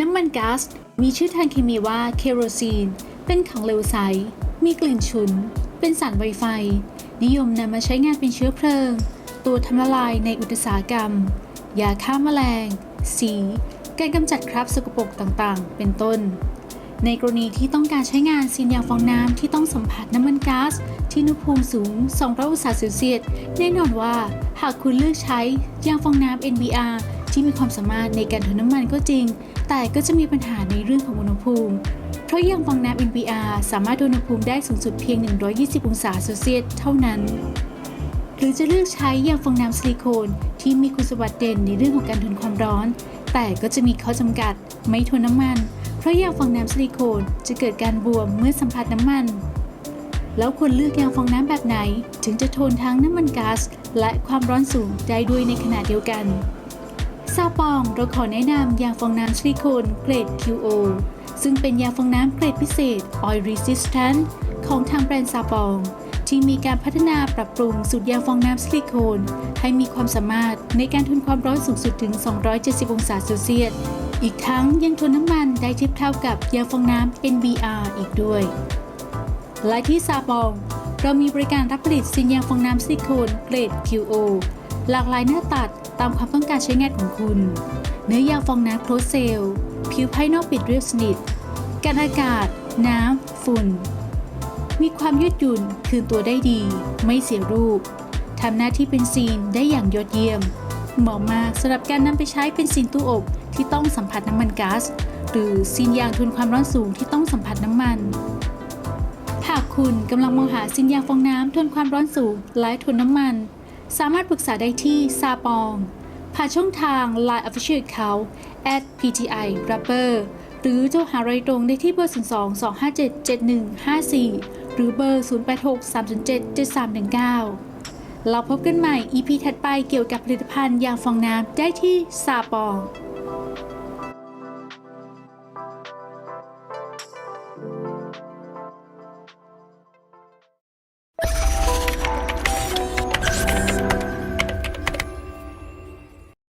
น้ำมันก๊าซมีชื่อทางเคมีว่าเคโรซีน เป็นของเหลวใส มีกลิ่นฉุน เป็นสารไวไฟ นิยมนำมาใช้งานเป็นเชื้อเพลิง ตัวทำละลายในอุตสาหกรรม ยาฆ่าแมลง สี การกำจัดคราบสกปรกต่างๆ เป็นต้น ในกรณีที่ต้องการใช้งานซีนยางฟองน้ำที่ต้องสัมผัสน้ำมันก๊าซที่อุณหภูมิสูง 200 องศาเซลเซียส แน่นอนว่า หากคุณเลือกใช้ยางฟองน้ำ NBR ที่มีความสามารถในการทนน้ำมันก็จริง แต่ก็จะมีปัญหาในเรื่องของอุณหภูมิ เพราะยางฟองน้ำ NBR สามารถทนอุณหภูมิได้สูงสุดเพียง 120 องศาเซลเซียสเท่านั้น หรือจะเลือกใช้ยางฟองน้ำซิลิโคนที่มีคุณสมบัติเด่นในเรื่องของการทนความร้อน แต่ก็จะมีข้อจำกัด ไม่ทนน้ำมัน เพราะยางฟองน้ำซิลิโคนจะเกิดการบวมเมื่อสัมผัสน้ำมันแล้วควรเลือกยางฟองน้ำแบบไหน ถึงจะทนทั้งน้ำมันก๊าซและความร้อนสูงได้ด้วยในขณะเดียวกัน ซาปองเราขอแนะนำยางฟองน้ำซิลิโคนเกรด QO ซึ่งเป็นยางฟองน้ำเกรดพิเศษ Oil Resistant ของทางแบรนด์ซาปอง ที่มีการพัฒนาปรับปรุงสูตรยางฟองน้ำซิลิโคน ให้มีความสามารถในการทนความร้อนสูงสุดถึง 270 องศาเซลเซียส อีกทั้งยังทนน้ำมันได้เทียบเท่ากับยางฟองน้ำ NBR อีกด้วย และที่ซาบอง เรามีบริการรับผลิตสินยางฟองน้ำซิลิโคนเกรด QO หลากหลายหน้าตัดตามความต้องการใช้งานของคุณ เนื้อยางฟองน้ำโคลเซลผิวภายนอกปิดเรียบสนิท กันอากาศ น้ำ ฝุ่น มีความยืดหยุ่นคืนตัวได้ดี ไม่เสียรูปทำหน้าที่เป็นซีนได้อย่างยอดเยี่ยม เหมาะมากสำหรับการนำไปใช้เป็นซีนตู้อบที่ต้องสัมผัสน้ำมันก๊าซหรือซีนยางทนความร้อนสูงที่ต้องสัมผัสน้ำมันหากคุณกำลังมองหาสินยางฟองน้ำทนความร้อนสูงและทนน้ำมัน สามารถปรึกษาได้ที่ซาปอง ผ่านช่องทาง Line Official Account @pti rubber หรือโทรหารายตรงได้ที่เบอร์ 02 257 7154 หรือเบอร์ 086 307 7319 เราพบกันใหม่ EP ถัดไปเกี่ยวกับผลิตภัณฑ์ยางฟองน้ำได้ที่ซาปอง